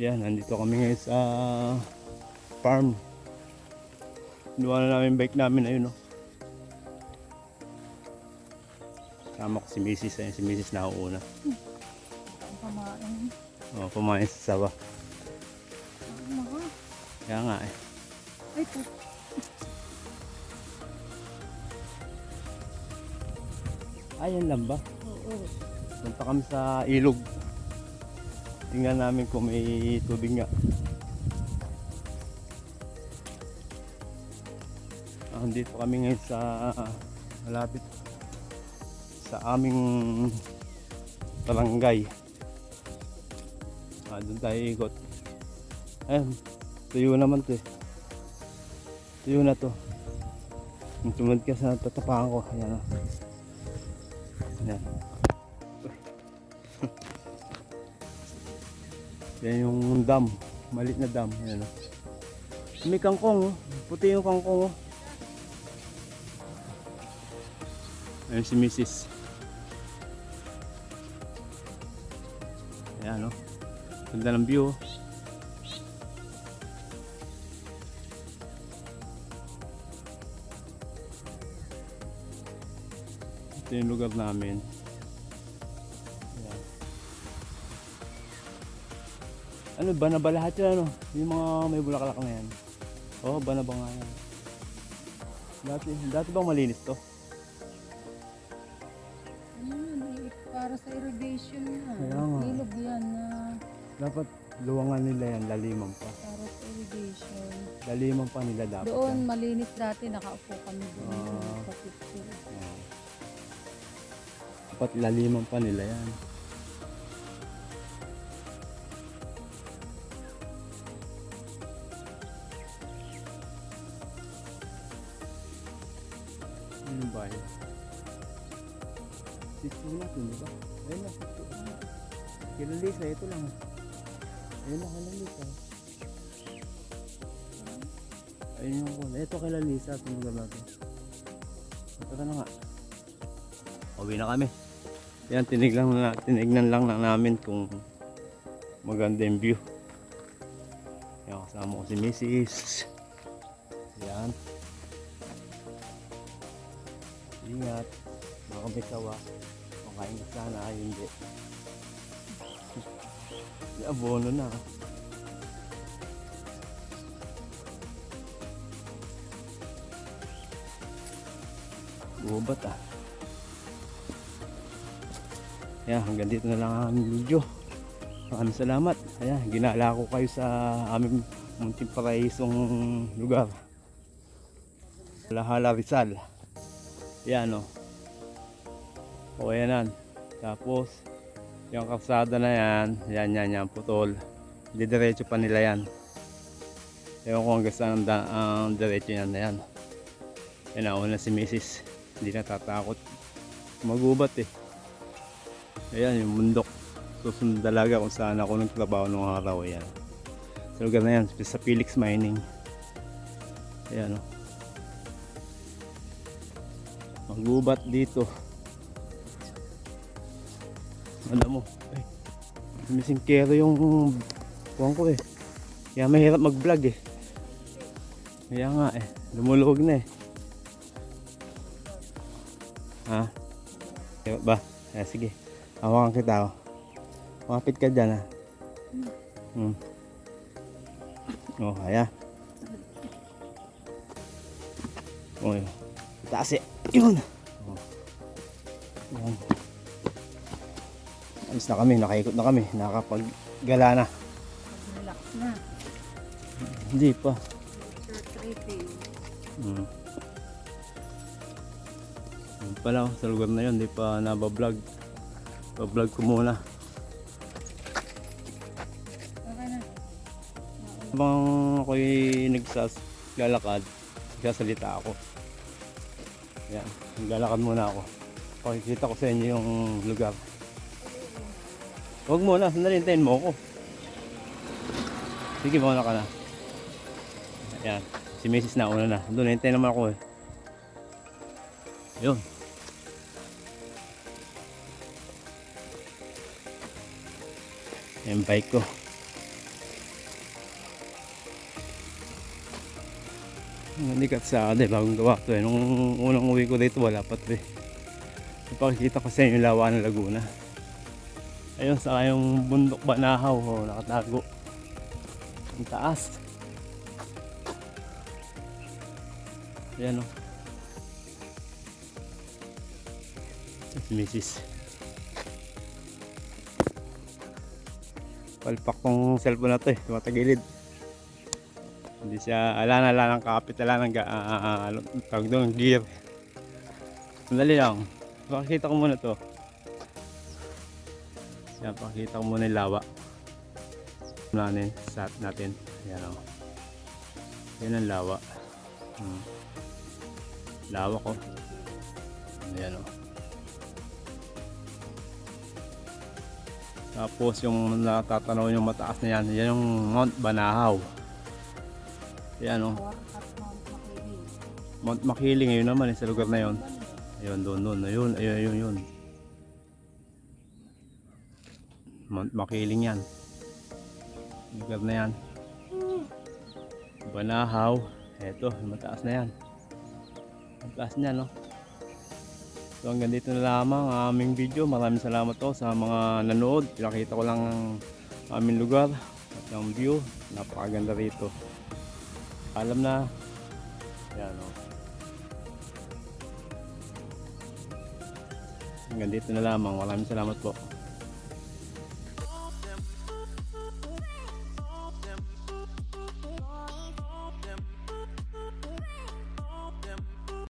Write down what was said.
Dito kami ngayon sa farm. Inuwa na namin bike namin ayun no. Kasama ko si Mrs. Ayun si Mrs. na una. Ang pamain. Oh, pumain sa sawa. Ka? Kaya nga eh. Ay, put. Ayan lang ba? Oo. Punta kami sa ilog. Tingnan namin kung may tubig nga. Ah, dito kami ngayon sa malapit sa aming barangay. Ah, doon tayo ikot. Ayan, tuyo naman to eh. Tuyo na to. Yung Tumad ka sa tatapakan ko. Ayan o. Ayan. Yan yung dam. Malit na dam. Ayan o. May kangkong oh. Puti yung kangkong oh. Ayun si Mrs. Ayan oh. Ganda ng view oh. Ito yung lugar namin. Ano, bana ba lahat yan ano? Yung mga may bulaklak na yan. Oo, oh, bana ba nga yan? Dati, dati bang malinis to? Ano eh, Para sa irrigation na. Kaya nga. Ilog yan na Dapat luwangan nila yan, laliman pa. para sa irrigation. Laliman pa nila dapat Doon, yan. malinis dati. Nakaupo kami doon. Ah. picture. Oo. Dapat laliman pa nila yan. Ba yun? Dito natin, di ba? Ayun na, dito. Kilalisa, ito lang. Ayun na, kilalisa. Ayun yung kuna. Ito kilalisa, itong lugar natin. Ito ka na nga. Uwi na kami. Yan, tinignan, na, tinignan lang na namin kung maganda yung view. Yan, kasama ko si Mrs. Yan. Ingat. Baka may sawa. Makain ka sana, ay hindi. May abono na. Gubat ah. Ayan, hanggang dito na lang ang video. Maraming salamat. Ayan, ginala ko kayo sa aming munting paraisong lugar. Lahala Rizal. Yan o. O yan Tapos, yung kalsada na yan, yan yan yan, putol. Didiretso pa nila yan. Ewan ko hanggang saan ang, ang diretso yan na yan. Yan nauna si Mrs. Hindi natatakot. Magubat eh. Ayan yung bundok. Susunod talaga kung saan ako nagtrabaho nung araw. Ayan. Sa lugar na yan, sa Felix Mining. Ayan o. Magubat dito. Alam mo, ay, missing kero yung kuwan ko eh. Kaya mahirap mag-vlog eh. Kaya nga eh, lumuluwag na eh. Ha? Kaya ba? Eh, sige. Hawakan kita oh. Mapit ka dyan ah. Hmm. Oh, haya. Oh, yun. Taas eh. Yun. Yan. Alis na kami, nakaikot na kami, nakakapaggala na. Relax na. Hindi pa. Hmm. Yun pala, oh, sa lugar na yun, hindi pa nabablog. Bablog ko muna. Habang ako'y nagsaslalakad, nagsasalita ako. Yan, naglalakad muna ako. Pakikita ko sa inyo yung lugar. Huwag muna, sandali hintayin mo ako. Sige, mauna ka na. Yan, si Mrs. na una na. Doon, hintayin naman ako eh. Yun. Yung bike ko. Hindi kalsada eh, bagong gawa to eh. Nung unang uwi ko dito, wala pa to eh. Ipakikita ko sa inyo yung lawa ng Laguna. Ayun, saka yung bundok Banahaw, oh, nakatago. Ang taas. Ayan o. Si Mrs. Palpak tong cellphone na to eh, tumatagilid. Hindi siya, ala na, ala ng kapit, ala ng, ano, tawag doon, gear. Sandali lang. Pakikita ko muna to. Yan, pakikita ko muna yung lawa. Natin, sat natin. Yan o. Yan ang lawa. Hmm. Lawa ko. Ayan o. Tapos yung natatanaw yung mataas na yan, yan yung Mount Banahaw. Yan o. At Mount Makiling. Ngayon naman eh, sa lugar na yon. Ayun, doon, doon. Ayun, ayun, ayun, ayun. Mount Makiling yan. Lugar na yan. Banahaw. Eto, mataas na yan. Mataas niya, no? So hanggang dito na lamang ang aming video. Maraming salamat to sa mga nanood. Pinakita ko lang ang aming lugar at ang view. Napakaganda rito. Alam na. Yan, no? Hanggang dito na lamang. Maraming salamat po.